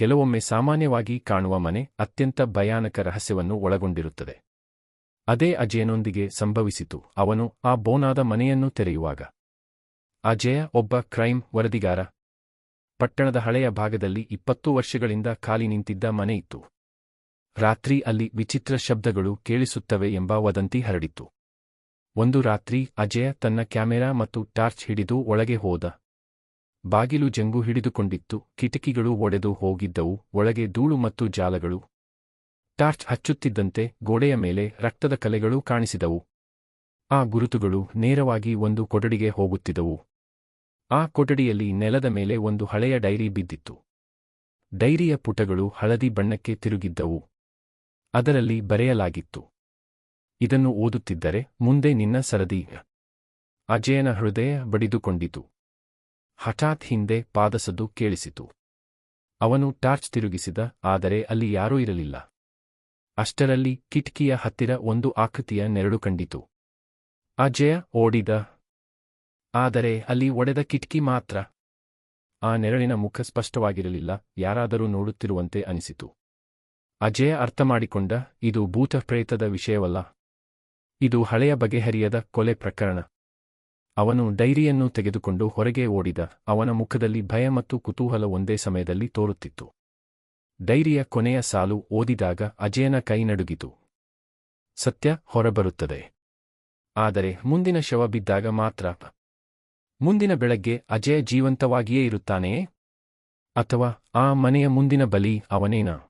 ಕೆಲವೊಮ್ಮೆ ಸಾಮಾನ್ಯವಾಗಿ ಕಾಣುವ ಮನೆ ಅತ್ಯಂತ ಭಯಾನಕ ರಹಸ್ಯವನ್ನು ಒಳಗೊಂಡಿರುತ್ತದೆ. ಅದೇ ಅಜಯನೊಂದಿಗೆ ಸಂಭವಿಸಿತು, ಅವನು ಆ ಬೋನಾದ ಮನೆಯನ್ನು ತೆರೆಯುವಾಗ. ಅಜಯ ಒಬ್ಬ ಕ್ರೈಮ್ ವರದಿಗಾರ. ಪಟ್ಟಣದ ಹಳೆಯ ಭಾಗದಲ್ಲಿ ಇಪ್ಪತ್ತು ವರ್ಷಗಳಿಂದ ಖಾಲಿ ನಿಂತಿದ್ದ ಮನೆಯಿತ್ತು ರಾತ್ರಿ ಅಲ್ಲಿ ವಿಚಿತ್ರ ಶಬ್ದಗಳು ಕೇಳಿಸುತ್ತವೆ ಎಂಬ ವದಂತಿ ಹರಡಿತು. ಒಂದು ರಾತ್ರಿ ಅಜಯ ತನ್ನ ಕ್ಯಾಮೆರಾ ಮತ್ತು ಟಾರ್ಚ್ ಹಿಡಿದು ಒಳಗೆ ಹೋದ. ಬಾಗಿಲು ಜಂಗು ಹಿಡಿದುಕೊಂಡಿತ್ತು, ಕಿಟಕಿಗಳು ಒಡೆದು ಹೋಗಿದ್ದವು, ಒಳಗೆ ಧೂಳು ಮತ್ತು ಜಾಲಗಳು. ಟಾರ್ಚ್ ಹಚ್ಚುತ್ತಿದ್ದಂತೆ ಗೋಡೆಯ ಮೇಲೆ ರಕ್ತದ ಕಲೆಗಳು ಕಾಣಿಸಿದವು. ಆ ಗುರುತುಗಳು ನೇರವಾಗಿ ಒಂದು ಕೊಠಡಿಗೆ ಹೋಗುತ್ತಿದ್ದವು. ಆ ಕೊಠಡಿಯಲ್ಲಿ ನೆಲದ ಮೇಲೆ ಒಂದು ಹಳೆಯ ಡೈರಿ ಬಿದ್ದಿತ್ತು. ಡೈರಿಯ ಪುಟಗಳು ಹಳದಿ ಬಣ್ಣಕ್ಕೆ ತಿರುಗಿದ್ದವು. ಅದರಲ್ಲಿ ಬರೆಯಲಾಗಿತ್ತು, ಇದನ್ನು ಓದುತ್ತಿದ್ದರೆ ಮುಂದೆ ನಿನ್ನ ಸರದಿ, ಅಜಯನ ಹೃದಯ ಬಡಿದುಕೊಂಡಿತು. ಹಠಾತ್ ಹಿಂದೆ ಪಾದಸದ್ದು ಕೇಳಿಸಿತು. ಅವನು ಟಾರ್ಚ್ ತಿರುಗಿಸಿದ, ಆದರೆ ಅಲ್ಲಿ ಯಾರೂ ಇರಲಿಲ್ಲ. ಅಷ್ಟರಲ್ಲಿ ಕಿಟಕಿಯ ಹತ್ತಿರ ಒಂದು ಆಕೃತಿಯ ನೆರಳು ಕಂಡಿತು. ಅಜಯ ಓಡಿದ. ಆದರೆ ಅಲ್ಲಿ ಒಡೆದ ಕಿಟಕಿ ಮಾತ್ರ. ಆ ನೆರಳಿನ ಮುಖ ಸ್ಪಷ್ಟವಾಗಿರಲಿಲ್ಲ, ಯಾರಾದರೂ ನೋಡುತ್ತಿರುವಂತೆ ಅನಿಸಿತು. ಅಜಯ ಅರ್ಥಮಾಡಿಕೊಂಡ, ಇದು ಭೂತ ಪ್ರೇತದ ವಿಷಯವಲ್ಲ. ಇದು ಹಳೆಯ ಬಗೆಹರಿಯದ ಕೊಲೆ ಪ್ರಕರಣ. ಅವನು ಡೈರಿಯನ್ನು ತೆಗೆದುಕೊಂಡು ಹೊರಗೆ ಓಡಿದ. ಅವನ ಮುಖದಲ್ಲಿ ಭಯ ಮತ್ತು ಕುತೂಹಲ ಒಂದೇ ಸಮಯದಲ್ಲಿ ತೋರುತ್ತಿತ್ತು. ಡೈರಿಯ ಕೊನೆಯ ಸಾಲು ಓದಿದಾಗ ಅಜಯನ ಕೈ ನಡುಗಿತು. ಸತ್ಯ ಹೊರಬರುತ್ತದೆ. ಆದರೆ ಮುಂದಿನ ಶವ ಬಿದ್ದಾಗ ಮಾತ್ರ. ಮುಂದಿನ ಬೆಳಗ್ಗೆ ಅಜಯ ಜೀವಂತವಾಗಿಯೇ ಇರುತ್ತಾನೆಯೇ? ಅಥವಾ ಆ ಮನೆಯ ಮುಂದಿನ ಬಲಿ ಅವನೇನಾ?